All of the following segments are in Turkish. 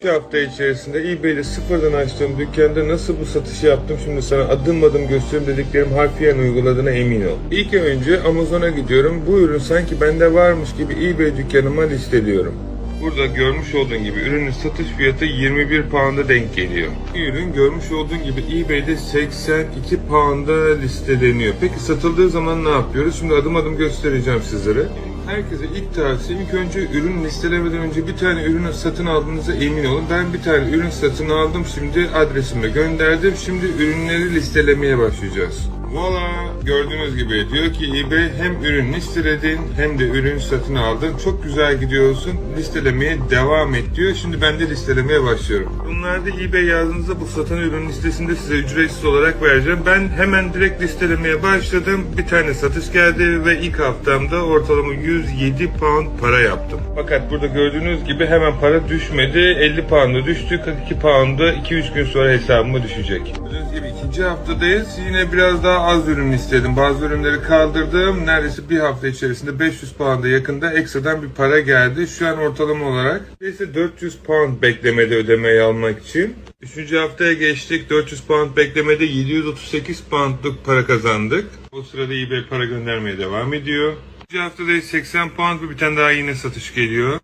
İki hafta içerisinde eBay'de sıfırdan açtığım dükkanda nasıl bu satışı yaptım şimdi sana adım adım göstereyim dediklerim harfiyen uyguladığına emin ol. İlk önce Amazon'a gidiyorum. Bu ürün sanki bende varmış gibi eBay dükkanıma listeliyorum. Burada görmüş olduğun gibi ürünün satış fiyatı 21 pound'a denk geliyor. Bir ürün görmüş olduğun gibi eBay'de 82 pound'a listeleniyor. Peki satıldığı zaman ne yapıyoruz? Şimdi adım adım göstereceğim sizlere. Herkese ilk tavsiyem ilk önce ürün listelemeden önce bir tane ürünü satın aldığınıza emin olun. Ben bir tane ürün satın aldım. Şimdi adresime gönderdim. Şimdi ürünleri listelemeye başlayacağız. Voila! Gördüğünüz gibi diyor ki eBay hem ürün listeledin hem de ürün satın aldın. Çok güzel gidiyorsun. Listelemeye devam et diyor. Şimdi ben de listelemeye başlıyorum. Bunlarda eBay yazdığınızda bu satan ürün listesinde size ücretsiz olarak vereceğim. Ben hemen direkt listelemeye başladım. Bir tane satış geldi ve ilk haftamda ortalama 107 pound para yaptım. Fakat burada gördüğünüz gibi hemen para düşmedi. 50 pound'a düştü. 42 pound'a 2-3 gün sonra hesabıma düşecek. Gördüğünüz gibi ikinci haftadayız. Yine biraz daha az ürün istedim. Bazı ürünleri kaldırdım. Neredeyse bir hafta içerisinde 500 pound'a yakında ekstradan bir para geldi. Şu an ortalama olarak ise 400 pound beklemede ödemeyi almak için. Üçüncü haftaya geçtik. 400 pound beklemede 738 poundluk para kazandık. O sırada eBay para göndermeye devam ediyor. Üçüncü haftada 80 pound bir tane daha yine satış geliyor.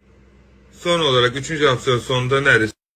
Son olarak 3. haftanın sonunda neredeyse